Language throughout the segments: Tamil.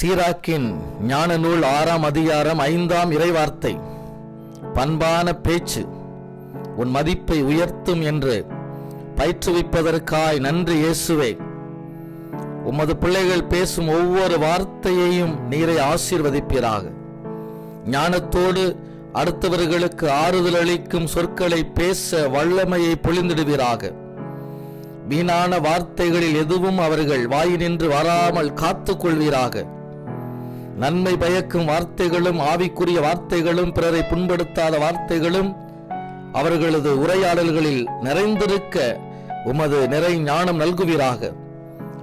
சீராக்கின் ஞான நூல் ஆறாம் அதிகாரம் ஐந்தாம் இறைவார்த்தை. பண்பான பேச்சு உன் மதிப்பை உயர்த்தும் என்று பயிற்றுவிப்பதற்காய் நன்றி இயேசுவே. உமது பிள்ளைகள் பேசும் ஒவ்வொரு வார்த்தையையும் நீரை ஆசீர்வதிப்பீராக. ஞானத்தோடு அடுத்தவர்களுக்கு ஆறுதல் அளிக்கும் சொற்களை பேச வல்லமையை பொழிந்திடுவீராக. வீணான வார்த்தைகளில் எதுவும் அவர்கள் வாயினின்று வராமல் காத்துக்கொள்வீராக. நன்மை பயக்கும் வார்த்தைகளும் ஆவிக்குரிய வார்த்தைகளும் பிறரை புண்படுத்தாத வார்த்தைகளும் அவர்களது உரையாடல்களில் நிறைந்திருக்க உமது நிறை ஞானம் நல்குவீராக.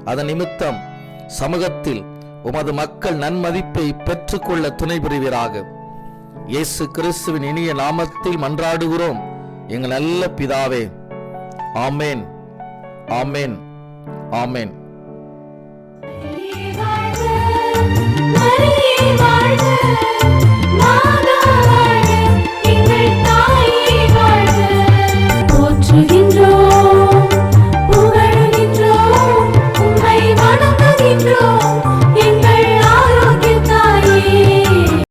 அதன் நிமித்தம் சமூகத்தில் உமது மக்கள் நன்மதிப்பை பெற்றுக்கொள்ள துணை புரிவீராக. இயேசு கிறிஸ்துவின் இனிய நாமத்தில் மன்றாடுகிறோம். எங்கள் நல்ல பிதாவே ஆமேன் ஆமேன் ஆமேன்.